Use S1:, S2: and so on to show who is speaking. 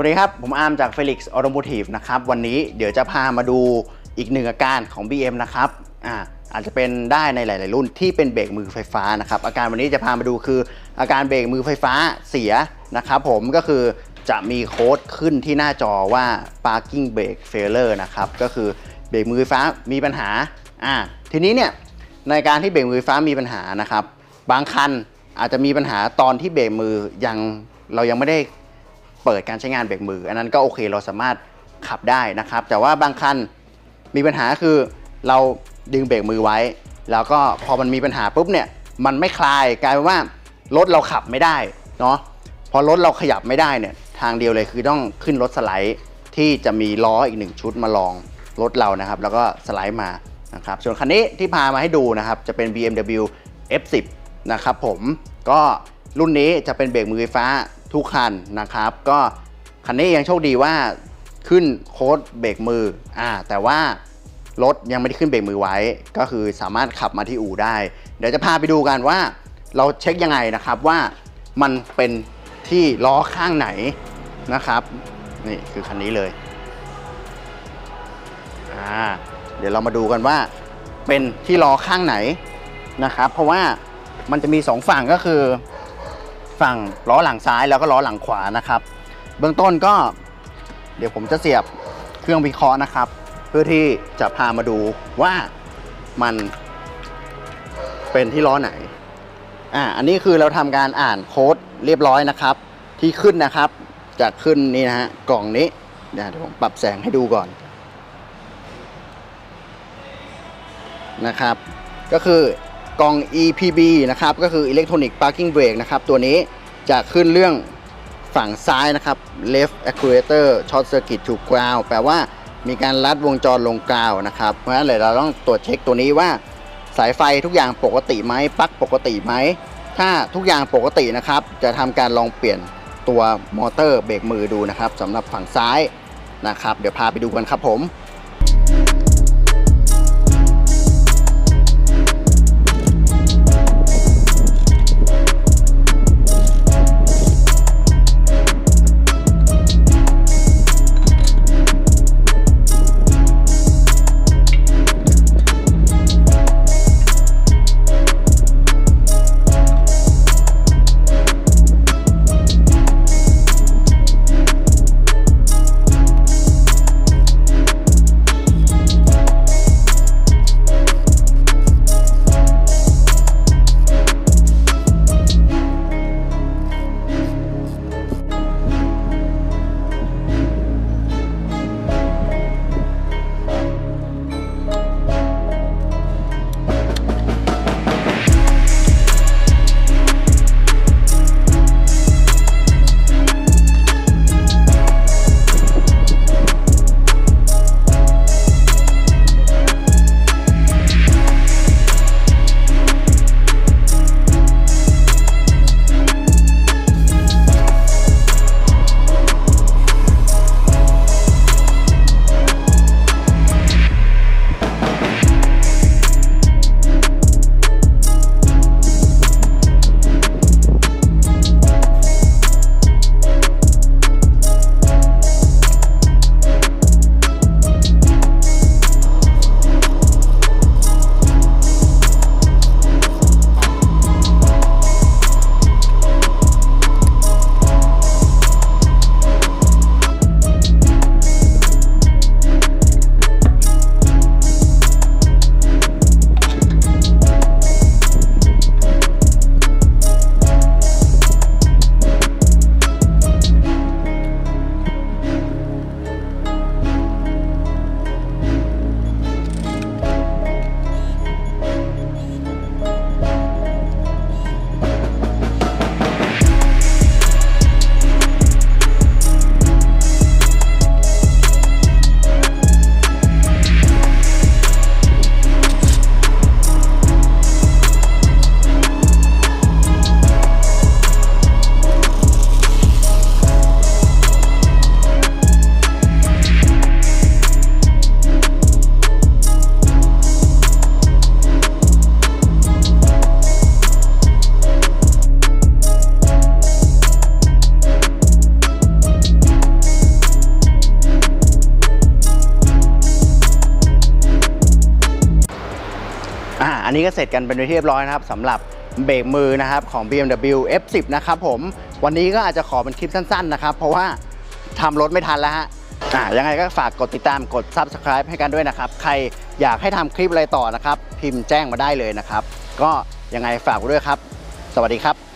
S1: สวัสดีครับ ผมอาร์มจาก Felix Automotive นะครับ วันนี้เดี๋ยวจะพามาดูอีกหนึ่งอาการของ BM นะครับอ่าอาจจะเป็นได้ในหลาย ๆ รุ่นที่เป็นเบรกมือไฟฟ้านะครับอาการวันนี้จะพามาดูคือ อาการเบรกมือไฟฟ้าเสียนะครับผมก็คือจะมีโค้ดขึ้นที่หน้าจอว่า parking brake failure นะครับก็คือเบรกมือไฟฟ้ามีปัญหาอ่าทีนี้เนี่ยในการที่เบรกมือไฟฟ้ามีปัญหานะครับ บางคันอาจจะมีปัญหาตอนที่เบรกมือยังเรายังไม่ได้ เปิดการใช้งานเบรกมือ อันนั้นก็โอเคเราสามารถขับได้นะครับ แต่ว่าบางคันมีปัญหาคือเราดึงเบรกมือไว้ แล้วก็พอมันมีปัญหาปุ๊บเนี่ยมันไม่คลายกลายเป็นว่ารถเราขับไม่ได้เนาะพอรถเราขยับไม่ได้เนี่ยทางเดียวเลยคือต้องขึ้นรถสไลด์ที่จะมีล้ออีกหนึ่งชุดมาลองรถเรานะครับ แล้วก็สไลด์มานะครับส่วนคันนี้ที่พามาให้ดูนะครับ จะเป็น BMW F10 นะครับผมก็รุ่นนี้จะเป็นเบรกมือไฟฟ้า ทุกคันนะครับ ก็คันนี้ยังโชคดีว่าขึ้นโค้ดเบรกมืออ่าแต่ว่ารถยังไม่ได้ขึ้นเบรกมือไว้ ก็คือสามารถขับมาที่อู่ได้ เดี๋ยวจะพาไปดูกันว่า เราเช็คยังไงนะครับว่ามันเป็นที่ล้อข้างไหนนะครับนี่คือคันนี้เลยอ่าเดี๋ยวเรามาดูกันว่าเป็นที่ล้อข้างไหนนะครับ เพราะว่ามันจะมีสองฝั่งก็คือ ฝั่งล้อหลังซ้ายแล้วก็ล้อหลังขวานะครับ เบื้องต้นก็เดี๋ยวผมจะเสียบเครื่องวิเคราะห์นะครับ เพื่อที่จะพามาดูว่ามันเป็นที่ล้อไหนอ่าอันนี้คือเราทำการอ่านโค้ดเรียบร้อยนะครับ ที่ขึ้นนะครับจะขึ้นนี่นะฮะกล่องนี้เดี๋ยวผมปรับแสงให้ดูก่อนนะครับ ก็คือ กล่อง EPB นะครับ ก็คือ Electronic Parking Brake นะครับ ตัวนี้จะขึ้นเรื่องฝั่งซ้ายนะครับ left actuator short circuit to ground แปลว่ามีการลัดวงจรลงกาวนะครับ เพราะฉะนั้นเราต้องตรวจเช็คตัวนี้ว่า สายไฟทุกอย่างปกติไหมปลั๊กปกติไหม ถ้าทุกอย่างปกตินะครับ จะทำการลองเปลี่ยนตัวมอเตอร์เบรกมือดูนะครับสำหรับฝั่งซ้ายนะครับ เดี๋ยวพาไปดูกันครับผม อ่าอันนี้ก็เสร็จกันเป็นที่เรียบร้อยนะครับสำหรับเบรกมือนะครับของ BMW F10 นะครับผมวันนี้ก็อาจจะขอเป็นคลิปสั้นๆนะครับ เพราะว่าทำรถไม่ทันแล้วฮะอ่ายังไงก็ฝากกดติดตามกด Subscribe ให้กันด้วยนะครับ ใครอยากให้ทำคลิปอะไรต่อนะครับ พิมพ์แจ้งมาได้เลยนะครับ ก็ยังไงฝากด้วยครับ สวัสดีครับ